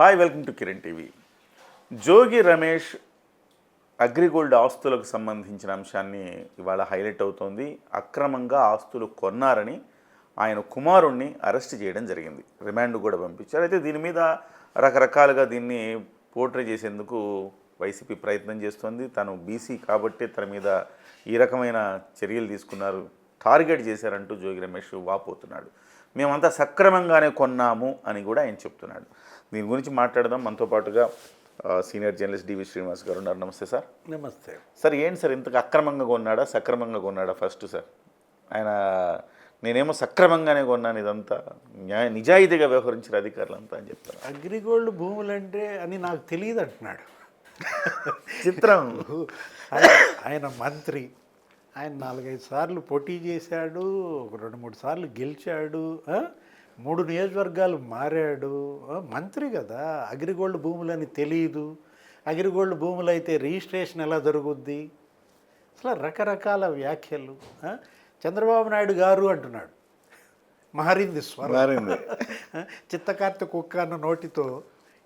Hi welcome to Kiran TV. Jogi Ramesh AgriGold ఆస్తులకు సంబంధించిన అంశాన్ని ఇవాళ హైలైట్ అవుతోంది. అక్రమంగా ఆస్తులు కొన్నారని ఆయన కుమారుణ్ణి అరెస్ట్ చేయడం జరిగింది. రిమాండ్ కూడా పంపించారు. అయితే దీని మీద రకరకాలుగా దీన్ని పోర్ట్రే చేసేందుకు వైసీపీ ప్రయత్నం చేస్తోంది. తను బీసీ కాబట్టి తన మీద ఈ రకమైన చర్యలు తీసుకున్నారు. టార్గెట్ చేశారంటూ జోగి రమేష్ వాపోతున్నాడు. మేమంతా సక్రమంగానే కొన్నాము అని కూడా ఆయన చెప్తున్నాడు. దీని గురించి మాట్లాడదాం. మనతో పాటుగా సీనియర్ జర్నలిస్ట్ డివి శ్రీనివాస్ గారు ఉన్నారు. నమస్తే సార్. నమస్తే. సార్ ఏంటి సార్ ఇంతకు అక్రమంగా కొన్నాడా సక్రమంగా కొన్నాడా ఫస్ట్ సార్? ఆయన నేనేమో సక్రమంగానే కొన్నాను ఇదంతా. న్యాయ నిజాయితీగా వ్యవహరించిన అధికారులు అంతా అని చెప్తారు? అగ్రిగోల్డ్ భూములంటే అని నాకు తెలియదు అంటున్నాడు. చిత్రం. ఆయన మంత్రి. ఆయన నాలుగైదు సార్లు పోటీ చేశాడు ఒక రెండు మూడు సార్లు గెలిచాడు? మూడు నియోజకవర్గాలు మారాడు? మంత్రి కదా. అగ్రిగోల్డ్ భూములని తెలియదు అగ్రిగోల్డ్ భూములు అయితే రిజిస్ట్రేషన్ ఎలా జరుగుద్ది? అసలు రకరకాల వ్యాఖ్యలు? చంద్రబాబు నాయుడు గారు అంటున్నాడు. మారింది స్వరం. చిత్తకార్తె కుక్క అన్న నోటితో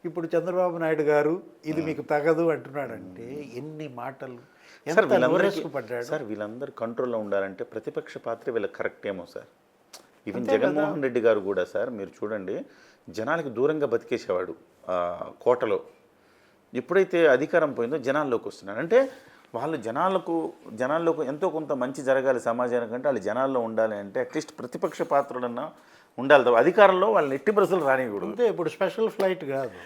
ఇప్పుడు చంద్రబాబు నాయుడు గారు ఇది మీకు తగదు అంటున్నాడంటే ఎన్ని మాటలు? సార్ పడ్డాడు? సార్ వీళ్ళందరూ కంట్రోల్లో ఉండాలంటే ప్రతిపక్ష పాత్ర వీళ్ళకి కరెక్ట్ ఏమో సార్. ఈవెన్ జగన్మోహన్ రెడ్డి గారు కూడా సార్ మీరు చూడండి జనాలకి దూరంగా బతికేసేవాడు కోటలో. ఎప్పుడైతే అధికారం పోయిందో జనాల్లోకి వస్తున్నాడు. అంటే వాళ్ళు జనాలకు జనాల్లోకి ఎంతో కొంత మంచి జరగాలి సమాజానికి అంటే వాళ్ళు జనాల్లో ఉండాలి అంటే అట్లీస్ట్ ప్రతిపక్ష పాత్రలన్నా ఉండాలి అధికారంలో వాళ్ళని ఎట్టి పరిస్థితులు రానియకూడదు అంతే ఇప్పుడు స్పెషల్ ఫ్లైట్ కాదు.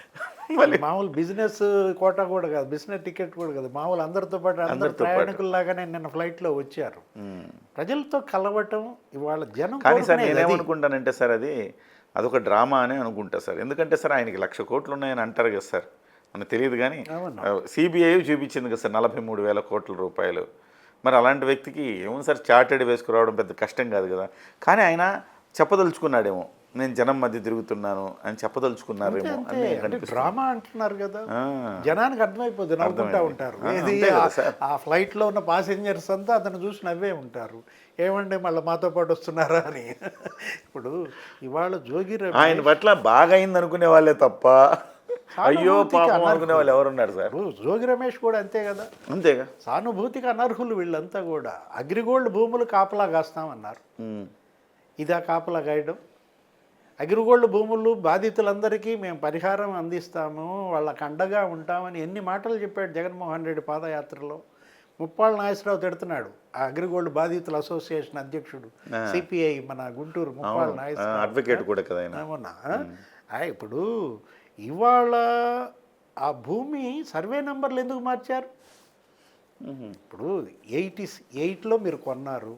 మామూలు బిజినెస్ కోటా కూడా కాదు బిజినెస్ టికెట్ కూడా కాదు. మామూలు అందరితో పాటు అందరు ప్రయాణికుల్లాగానే నిన్న ఫ్లైట్లో వచ్చారు. ప్రజలతో కలవటం ఇవాళ జనం కానీ సార్. నేనేమనుకుంటానంటే సార్ అది అదొక డ్రామా అని అనుకుంటా సార్. ఎందుకంటే సార్ ఆయనకి లక్ష కోట్లు ఉన్నాయని అంటారు కదా సార్. మనకు తెలియదు కానీ. సిబిఐ చూపించింది కదా సార్ నలభై మూడు వేల కోట్ల రూపాయలు. మరి అలాంటి వ్యక్తికి ఏముంది సార్ చార్టెడ్ వేసుకురావడం పెద్ద కష్టం కాదు కదా. కానీ ఆయన చెప్పదలుచుకున్నాడేమో నేను జనం మధ్య తిరుగుతున్నాను అని చెప్పదలుచుకున్నారేమో అని. డ్రామా అంటున్నారు కదా. జనానికి అర్థమైపోతుంది నవ్వుకుంటా ఉంటారు. ఆ, ఫ్లైట్లో ఉన్న పాసెంజర్స్ అంతా అతను చూసి నవ్వే ఉంటారు. ఏమండి మళ్ళీ మాతో పాటు వస్తున్నారా అని. ఇప్పుడు ఇవాళ జోగి ఆయన పట్ల బాగా అయింది అనుకునే వాళ్ళే తప్ప. అయ్యో పాపం. అనుకునే వాళ్ళు ఎవరున్నారు సార్? జోగి రమేష్ కూడా అంతే కదా. అంతేగా సానుభూతికి అనర్హులు వీళ్ళంతా కూడా. అగ్రిగోల్డ్ భూములు కాపలా కాస్తామన్నారు. ఇదా కాపలా గాయడం అగ్రిగోల్డ్ భూములు బాధితులందరికీ మేము పరిహారం అందిస్తాము. వాళ్ళకి అండగా ఉంటామని ఎన్ని మాటలు చెప్పాడు జగన్మోహన్ రెడ్డి పాదయాత్రలో. ముప్పాళ్ళ నాగేశ్వరరావు తిడుతున్నాడు. ఆ అగ్రిగోల్డ్ బాధితుల అసోసియేషన్ అధ్యక్షుడు సిపిఐ మన గుంటూరు ముప్పాళ్ళ నాగేశ్వరరావు. అడ్వకేట్ కూడా కదా ఇప్పుడు ఇవాళ ఆ భూమి సర్వే నంబర్లు ఎందుకు మార్చారు. ఇప్పుడు ఎయిటీ ఎయిట్లో మీరు కొన్నారు.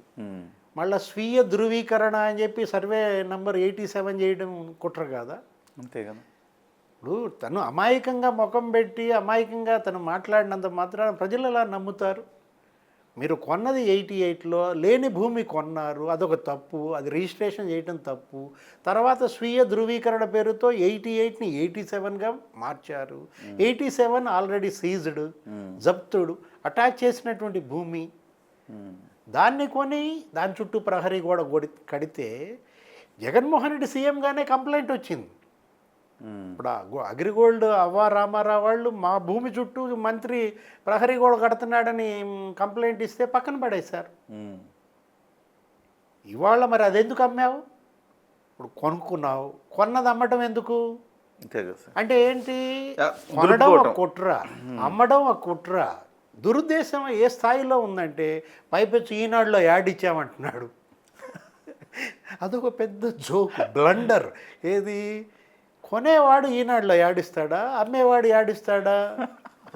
మళ్ళీ స్వీయ ధృవీకరణ అని చెప్పి సర్వే నంబర్ ఎయిటీ సెవెన్ చేయడం కుట్ర కాదా? అంతే కదా. ఇప్పుడు తను అమాయకంగా ముఖం పెట్టి అమాయకంగా తను మాట్లాడినంత మాత్రాన ప్రజలు ఎలా నమ్ముతారు? మీరు కొన్నది ఎయిటీ ఎయిట్లో లేని భూమి కొన్నారు అదొక తప్పు అది రిజిస్ట్రేషన్ చేయడం తప్పు. తర్వాత స్వీయ ధృవీకరణ పేరుతో ఎయిటీ ఎయిట్ని ఎయిటీ సెవెన్గా మార్చారు. ఎయిటీ సెవెన్ ఆల్రెడీ సీజ్డ్ జప్తుడు అటాచ్ చేసినటువంటి భూమి. దాన్ని కొని దాని చుట్టూ ప్రహరీ గోడ కొడి కడితే జగన్మోహన్ రెడ్డి సీఎంగానే కంప్లైంట్ వచ్చింది. ఇప్పుడు అగ్రిగోల్డ్ అవ్వ రామారావు వాళ్ళు మా భూమి చుట్టూ మంత్రి ప్రహరీ గోడ కడుతున్నాడని కంప్లైంట్ ఇస్తే పక్కన పడేశారు. ఇవాళ మరి అది ఎందుకు అమ్మావు? ఇప్పుడు కొనుక్కున్నావు. కొన్నది అమ్మటం ఎందుకు? అంటే ఏంటి? కొనడం ఒక. కుట్ర. అమ్మడం ఒక కుట్ర. దురుద్దేశం ఏ స్థాయిలో ఉందంటే పైపెచ్చు ఈనాడులో యాడ్ ఇచ్చామంటున్నాడు. అదొక పెద్ద జోక్ బ్లండర్. ఏది? కొనేవాడు ఈనాడులో యాడిస్తాడా అమ్మేవాడు యాడిస్తాడా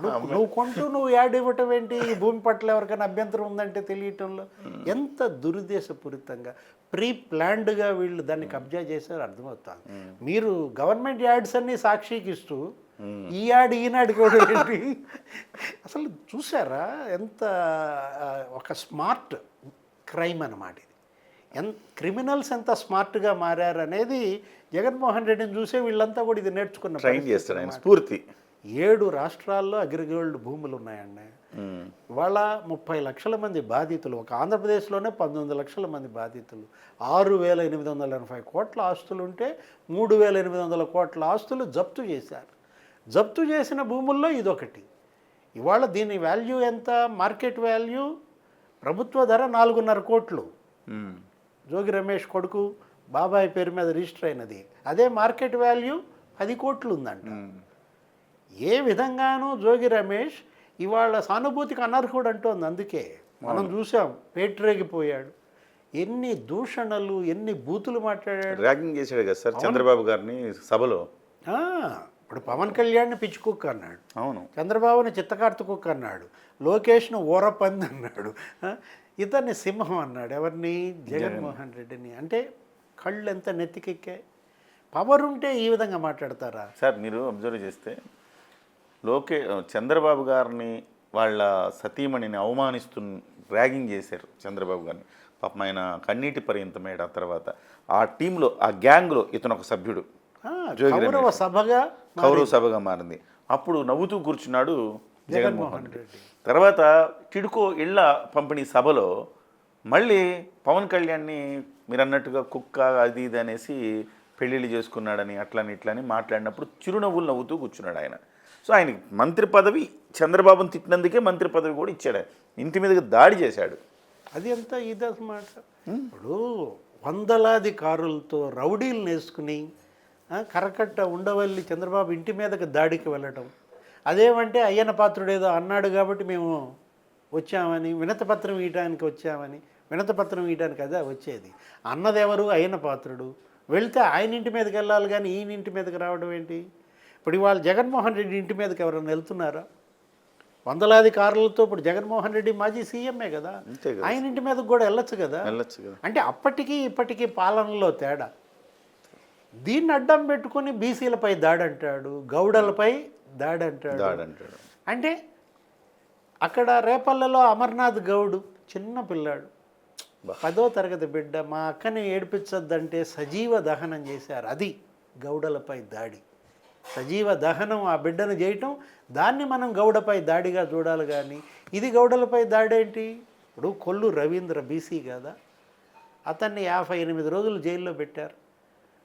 నువ్వు కొంటూ నువ్వు యాడ్ ఇవ్వటం ఏంటి? ఈ భూమి పట్ల ఎవరికైనా అభ్యంతరం ఉందంటే తెలియటంలో? ఎంత దురుద్దేశపూరితంగా. ప్రీ ప్లాన్డ్గా వీళ్ళు దాన్ని కబ్జా చేశారు అర్థమవుతుంది. మీరు గవర్నమెంట్ యాడ్స్ అన్ని సాక్షికి ఇస్తూ ఈ యాడ్ ఈనాడు కూడా ఏంటి? అసలు చూసారా ఎంత ఒక స్మార్ట్ క్రైమ్ అన్నమాట ఇది. ఎంత క్రిమినల్స్ ఎంత స్మార్ట్గా మారారు అనేది జగన్మోహన్ రెడ్డిని చూసే వీళ్ళంతా కూడా ఇది నేర్చుకున్న ట్రైన్ చేస్తాడు ఆయన. స్ఫూర్తి. ఏడు రాష్ట్రాల్లో అగ్రిగోల్డ్ భూములు ఉన్నాయండి. ఇవాళ ముప్పై లక్షల మంది బాధితులు ఒక ఆంధ్రప్రదేశ్లోనే పంతొమ్మిది లక్షల మంది బాధితులు. ఆరు వేల ఎనిమిది వందల ఎనభై కోట్ల ఆస్తులు ఉంటే మూడు వేల ఎనిమిది వందల కోట్ల ఆస్తులు జప్తు చేశారు. జప్తు చేసిన భూముల్లో ఇదొకటి. ఇవాళ దీని వాల్యూ ఎంత? మార్కెట్ వాల్యూ ప్రభుత్వ ధర నాలుగున్నర కోట్లు. జోగి రమేష్ కొడుకు బాబాయ్ పేరు మీద రిజిస్టర్ అయినది. అదే మార్కెట్ వాల్యూ పది కోట్లు ఉందంట. ఏ విధంగానూ జోగి రమేష్ ఇవాళ సానుభూతికి అనర్హుడు అంటోంది అందుకే. మనం చూసాం పేటరేగిపోయాడు. ఎన్ని దూషణలు ఎన్ని బూతులు మాట్లాడాడు. ర్యాగింగ్ చేశాడు కదా సార్ చంద్రబాబు గారిని సభలో? ఇప్పుడు పవన్ కళ్యాణ్ని పిచ్చి కుక్క అన్నాడు. అవును. చంద్రబాబుని చిత్తకార్త కుక్క అన్నాడు. లోకేష్ను ఊరపంది అన్నాడు. ఇతన్ని సింహం అన్నాడు. ఎవరిని? జగన్మోహన్ రెడ్డిని. అంటే కళ్ళు ఎంత నెత్తికెక్కాయి? పవర్ ఉంటే ఈ విధంగా మాట్లాడతారా? సార్ మీరు అబ్జర్వ్ చేస్తే లోకే చంద్రబాబు గారిని వాళ్ళ సతీమణిని అవమానిస్తు ర్యాగింగ్ చేశారు చంద్రబాబు గారిని. పాపం ఆయన కన్నీటి పర్యంతమేడు ఆ తర్వాత. ఆ టీంలో ఆ గ్యాంగ్లో ఇతను ఒక సభ్యుడు. కౌరవ సభగా కౌరవ సభగా మారింది. అప్పుడు నవ్వుతూ కూర్చున్నాడు జగన్మోహన్ రెడ్డి. తర్వాత టిడ్కో ఇళ్ళ పంపిణీ సభలో మళ్ళీ పవన్ కళ్యాణ్ని మీరు అన్నట్టుగా కుక్క అది ఇది అనేసి పెళ్ళిళ్ళు చేసుకున్నాడని అట్లని ఇట్లని మాట్లాడినప్పుడు చిరునవ్వులు నవ్వుతూ కూర్చున్నాడు ఆయన. సో ఆయనకి మంత్రి పదవి చంద్రబాబుని తిట్టినందుకే మంత్రి పదవి కూడా ఇచ్చాడు. ఇంటి మీదకి దాడి చేశాడు. అది ఎంత ఇది అన్నమాట ఇప్పుడు వందలాది కారులతో రౌడీలు వేసుకుని ఆ, కరకట్ట ఉండవల్లి చంద్రబాబు ఇంటి మీదకి దాడికి వెళ్ళటం. అదేమంటే అయ్యన పాత్రుడు ఏదో అన్నాడు కాబట్టి మేము వచ్చామని వినతపత్రం ఇయటానికి వచ్చామని వినతపత్రం ఇయటానికి అదే వచ్చేది. అన్నదెవరు? అయ్యన పాత్రుడు. వెళ్తే ఆయన ఇంటి మీదకి వెళ్ళాలి కానీ ఈయన ఇంటి మీదకి రావడం ఏంటి? ఇప్పుడు ఇవాళ జగన్మోహన్ రెడ్డి ఇంటి మీదకి ఎవరైనా వెళ్తున్నారా? వందలాది కార్లతో ఇప్పుడు జగన్మోహన్ రెడ్డి మాజీ సీఎంఏ కదా. ఆయన ఇంటి మీదకి కూడా వెళ్ళొచ్చు కదా. వెళ్ళొచ్చు కదా. అంటే అప్పటికి ఇప్పటికీ పాలనలో తేడా. దీన్ని అడ్డం పెట్టుకొని బీసీలపై దాడి అంటాడు గౌడలపై దాడి అంటాడు దాడి అంటాడు అంటే అక్కడ రేపల్లలో అమర్నాథ్ గౌడ్ చిన్న పిల్లాడు. పదో తరగతి బిడ్డ మా అక్కని ఏడిపించొద్దంటే సజీవ దహనం చేశారు. అది గౌడలపై దాడి. సజీవ దహనం ఆ బిడ్డను చేయటం దాన్ని మనం గౌడపై దాడిగా చూడాలి కానీ ఇది గౌడలపై దాడి ఏంటి ఇప్పుడు కొల్లు రవీంద్ర బీసీ కదా? అతన్ని యాభై ఎనిమిది రోజులు జైల్లో పెట్టారు.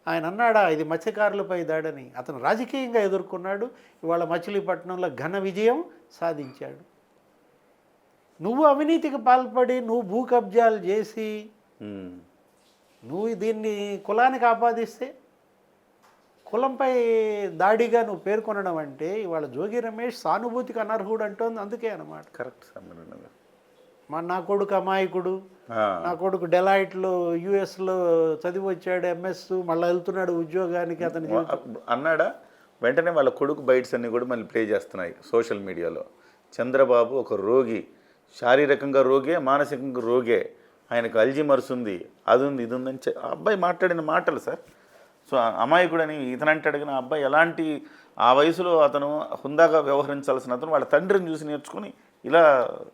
ఆయన అన్నాడా ఇది మత్స్యకారులపై దాడని. అతను రాజకీయంగా ఎదుర్కొన్నాడు. ఇవాళ మచిలీపట్నంలో ఘన విజయం సాధించాడు. నువ్వు అవినీతికి పాల్పడి నువ్వు భూ కబ్జాలు చేసి. నువ్వు దీన్ని కులానికి ఆపాదిస్తే కులంపై దాడిగా నువ్వు పేర్కొనడం అంటే ఇవాళ జోగి రమేష్ సానుభూతికి అనర్హుడు అంటోంది అందుకే అన్నమాట. కరెక్ట్ సార్ మా నా కొడుకు అమాయకుడు. నా కొడుకు డెలాయిట్లో యుఎస్లో చదివి వచ్చాడు ఎంఎస్ మళ్ళీ వెళ్తున్నాడు ఉద్యోగానికి అతని అన్నాడా? వెంటనే వాళ్ళ కొడుకు బైట్స్ అన్ని కూడా మళ్ళీ ప్లే చేస్తున్నాయి సోషల్ మీడియాలో. చంద్రబాబు ఒక రోగి. శారీరకంగా రోగే మానసికంగా రోగే. ఆయనకు అల్జిమర్స్ ఉంది అది ఉంది ఇది ఉందని అబ్బాయి మాట్లాడిన మాటలు సార్. సో అమాయకుడని కానీ ఆ అబ్బాయి ఎలాంటి ఆ వయసులో అతను హుందాగా వ్యవహరించాల్సిన అతను వాళ్ళ తండ్రిని చూసి నేర్చుకుని ఇలా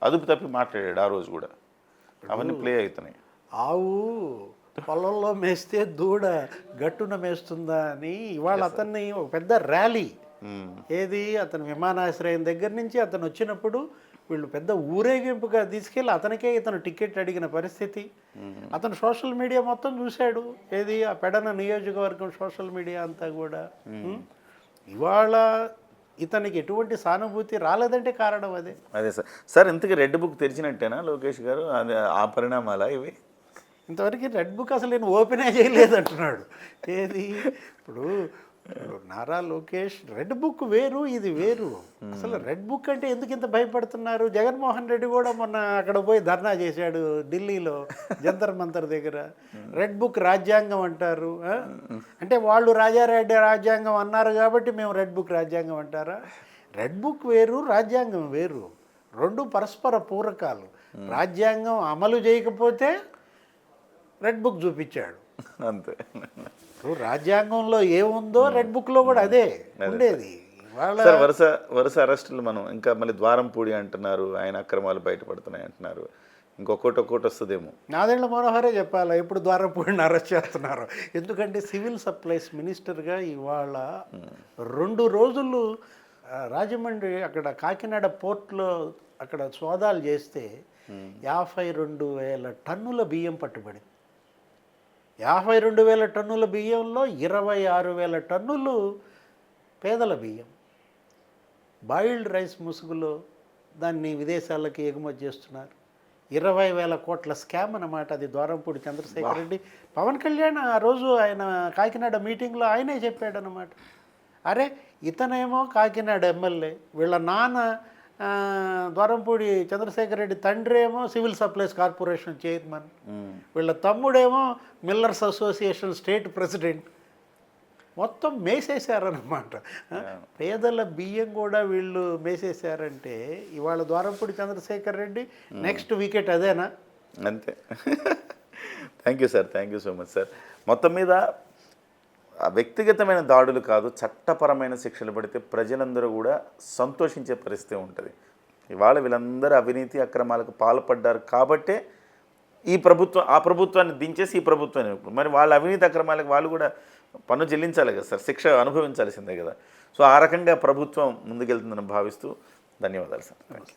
అదుపు తప్పి మాట్లాడాడు ఆ రోజు కూడా. అవన్నీ ప్లే అవుతున్నాయి. ఆవు పొలంలో మేస్తే దూడ గట్టున మేస్తుందా అని ఇవాళ అతన్ని ఒక పెద్ద ర్యాలీ. ఉమ్. ఏది? అతను విమానాశ్రయం దగ్గర నుంచి అతను వచ్చినప్పుడు వీళ్ళు పెద్ద ఊరేగింపుగా తీసుకెళ్ళి అతనికే ఇతను టికెట్ అడిగిన పరిస్థితి. అతను సోషల్ మీడియా మొత్తం చూశాడు. ఏది? ఆ పెడన నియోజకవర్గం సోషల్ మీడియా అంతా కూడా. ఉం? ఇవాళ ఇతనికి ఎటువంటి సానుభూతి రాలేదంటే కారణం అదే. అదే సార్. సార్ ఇంతకీ రెడ్ బుక్ తెరిచినట్టేనా లోకేష్ గారు? అదే ఆ పరిణామాలా ఇవి? ఇంతవరకు రెడ్ బుక్ అసలు నేను ఓపెనే చేయలేదు అంటున్నాడు ఏది? ఇప్పుడు ఇప్పుడు నారా లోకేష్ రెడ్ బుక్ వేరు ఇది వేరు. అసలు రెడ్ బుక్ అంటే ఎందుకు ఇంత భయపడుతున్నారు? జగన్మోహన్ రెడ్డి కూడా మొన్న అక్కడ పోయి ధర్నా చేశాడు ఢిల్లీలో జంతర్ మంతర్ దగ్గర. రెడ్ బుక్ రాజ్యాంగం అంటారు అంటే వాళ్ళు రాజారెడ్డి రాజ్యాంగం అన్నారు కాబట్టి మేము రెడ్ బుక్ రాజ్యాంగం అంటారా? రెడ్ బుక్ వేరు రాజ్యాంగం వేరు. రెండు పరస్పర పూరకాలు. రాజ్యాంగం అమలు చేయకపోతే రెడ్ బుక్ చూపించాడు. అంతే. ఇప్పుడు రాజ్యాంగంలో ఏముందో రెడ్ బుక్లో కూడా అదే ఉండేది. సార్ వరుస వరుస అరెస్టులు మనం ఇంకా మళ్ళీ ద్వారంపూడి అంటున్నారు ఆయన అక్రమాలు బయటపడుతున్నాయి అంటున్నారు. ఇంకొకటి ఒక్కొక్కటి వస్తుందేమో. నాదేళ్ళ మనోహరే చెప్పాలి? ఎప్పుడు ద్వారపూడిని అరెస్ట్ చేస్తున్నారు? ఎందుకంటే సివిల్ సప్లైస్ మినిస్టర్గా ఇవాళ రెండు రోజులు రాజమండ్రి అక్కడ కాకినాడ పోర్ట్లో అక్కడ సోదాలు చేస్తే యాభై రెండు వేల టన్నుల బియ్యం పట్టుబడింది. యాభై రెండు వేల టన్నుల బియ్యంలో ఇరవై ఆరు వేల టన్నులు పేదల బియ్యం. బాయిల్డ్ రైస్ ముసుగులో దాన్ని విదేశాలకి ఎగుమతి చేస్తున్నారు. ఇరవై వేల కోట్ల స్కామ్ అన్నమాట అది ద్వారంపూడి చంద్రశేఖర్ రెడ్డి. పవన్ కళ్యాణ్ ఆ రోజు ఆయన కాకినాడ మీటింగ్లో ఆయనే చెప్పాడు అనమాట అరే ఇతనేమో కాకినాడ ఎమ్మెల్యే వీళ్ళ నాన్న ద్వారంపూడి చంద్రశేఖర్ రెడ్డి తండ్రి ఏమో సివిల్ సప్లైస్ కార్పొరేషన్ చైర్మన్. వీళ్ళ తమ్ముడేమో మిల్లర్స్ అసోసియేషన్ స్టేట్ ప్రెసిడెంట్. మొత్తం మేసేశారనమాట పేదల బియ్యం కూడా వీళ్ళు మేసేశారంటే ఇవాళ ద్వారంపూడి చంద్రశేఖర్ రెడ్డి నెక్స్ట్ వికెట్ అదేనా? అంతే. Thank you sir thank you so much sir. మొత్తం మీద వ్యక్తిగతమైన దాడులు కాదు చట్టపరమైన శిక్షలు పడితే ప్రజలందరూ కూడా సంతోషించే పరిస్థితి ఉంటుంది. ఇవాళ వీళ్ళందరూ అవినీతి అక్రమాలకు పాల్పడ్డారు కాబట్టే ఈ ప్రభుత్వం ఆ ప్రభుత్వాన్ని దించేసి ఈ ప్రభుత్వాన్ని ఇప్పుడు. మరి వాళ్ళ అవినీతి అక్రమాలకు వాళ్ళు కూడా పన్ను చెల్లించాలి కదా సార్ శిక్ష అనుభవించాల్సిందే కదా. సో ఆ రకంగా ప్రభుత్వం ముందుకెళ్తుందని భావిస్తూ ధన్యవాదాలు సార్. Thank you